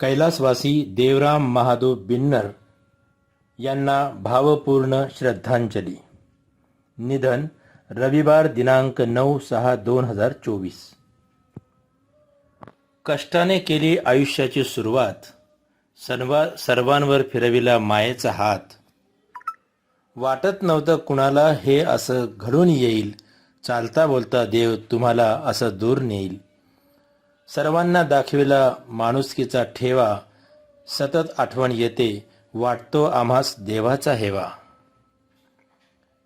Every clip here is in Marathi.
कैलासवासी देवराम महादेव बिन्नर यांना भावपूर्ण श्रद्धांजली. निधन रविवार दिनांक नऊ सहा दोन हजार चोवीस. कष्टाने केली आयुष्याची सुरुवात सर्वा सर्वांवर फिरविला मायेचा हात. वाटत नव्हतं कुणाला हे असं घडून येईल. चालता बोलता देव तुम्हाला असं दूर नेईल. सर्वांना दाखविला माणुसकीचा ठेवा. सतत आठवण येते वाटतो आम्हास देवाचा हेवा.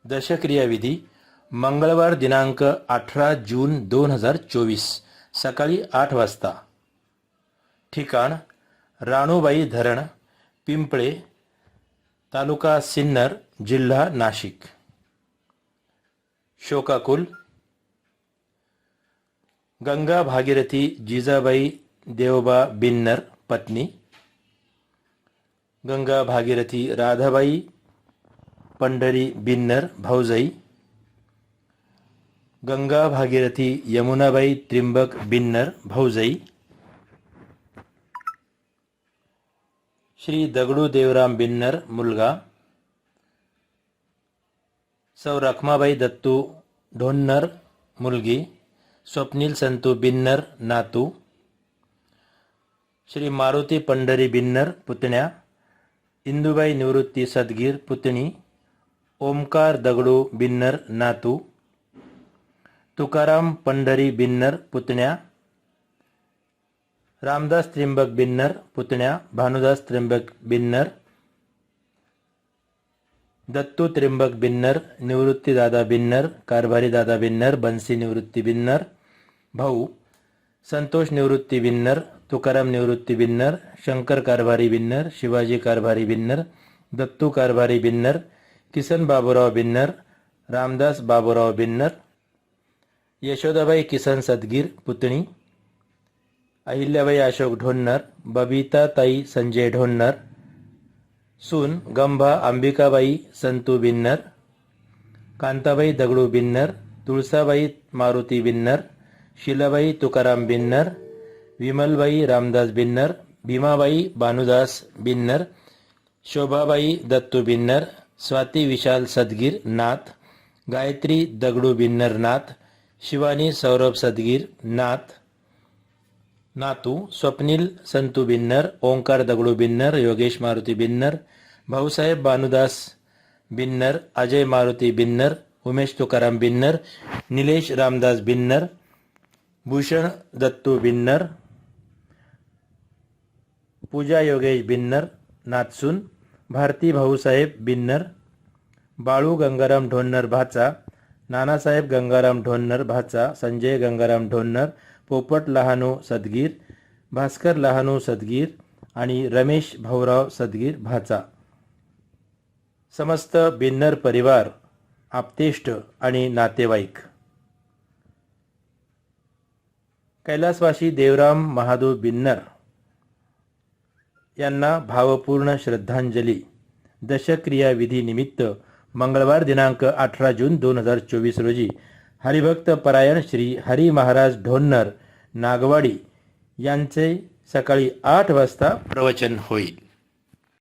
दशक्रियाविधी मंगळवार दिनांक अठरा जून दोन हजार चोवीस सकाळी आठ वाजता. ठिकाण राणूबाई धरण पिंपळे तालुका सिन्नर जिल्हा नाशिक. शोकाकुल गंगा भागीरथी जिजाबाई देवबा बिन्नर पत्नी गंगा भागीरथी राधाबाई पंढरी बिन्नर भाऊजाई गंगा भागीरथी यमुनाबाई त्रिंबक बिन्नर भाऊजाई श्री दगडू देवराम बिन्नर मुलगा सौ रखमाबाई दत्तू ढोन्नर मुलगी स्वप्नील संतू बिन्नर नातू. श्री मारुती पंढरी बिन्नर पुतण्या. इंदुबाई निवृत्ती सदगीर पुतणी. ओमकार दगडू बिन्नर नातू. तुकाराम पंढरी बिन्नर पुतण्या. रामदास त्रिंबक बिन्नर पुतण्या. भानुदास त्रिंबक बिन्नर. दत्तू त्रिंबक बिन्नर निवृत्ती दादा बिन्नर कारभारी दादा बिन्नर बन्सी निवृत्ती बिन्नर भाऊ संतोष निवृत्ती बिन्नर तुकाराम निवृत्ती बिन्नर शंकर कारभारी बिन्नर शिवाजी कारभारी बिन्नर दत्तू कारभारी बिन्नर किसन बाबूराव बिन्नर रामदास बाबूराव बिन्नर यशोदाबाई किसन सदगीर पुतणी अहिल्याबाई अशोक ढोन्नर बबिता ताई संजय ढोन्नर सून गंभा अंबिकाबाई संतू बिन्नर कांताबाई दगडू बिन्नर तुळसाबाई मारुती बिन्नर शिलाबाई तुकाराम बिन्नर विमलबाई रामदास बिन्नर भीमाबाई भानुदास बिन्नर शोभाबाई दत्तू बिन्नर स्वाती विशाल सदगीर नाथ गायत्री दगडू बिन्नर नाथ शिवानी सौरभ सदगीर नाथ नातू स्वप्नील संतू बिन्नर ओंकार दगडू बिन्नर योगेश मारुती बिन्नर भाऊसाहेब भानुदास बिन्नर अजय मारुती बिन्नर उमेश तुकाराम बिन्नर निलेश रामदास बिन्नर भूषण दत्तू बिन्नर पूजा योगेश बिन्नर नाथसून भारती भाऊसाहेब बिन्नर बाळू गंगाराम ढोन्नर भाचा नानासाहेब गंगाराम ढोन्नर भाचा संजय गंगाराम ढोन्नर पोपट लहानू सदगीर भास्कर लहानू सदगीर आणि रमेश भाऊराव सदगीर भाचा. समस्त बिन्नर परिवार आप्तेष्ट आणि नातेवाईक. कैलासवासी देवराम महादू बिन्नर यांना भावपूर्ण श्रद्धांजली दशक्रियाविधीनिमित्त निमित्त मंगळवार दिनांक अठरा जून दोन हजार चोवीस रोजी. हरिभक्त परायण श्री हरी महाराज ढोन्नर नागवाडी यांचे सकाळी आठ वाजता प्रवचन होईल.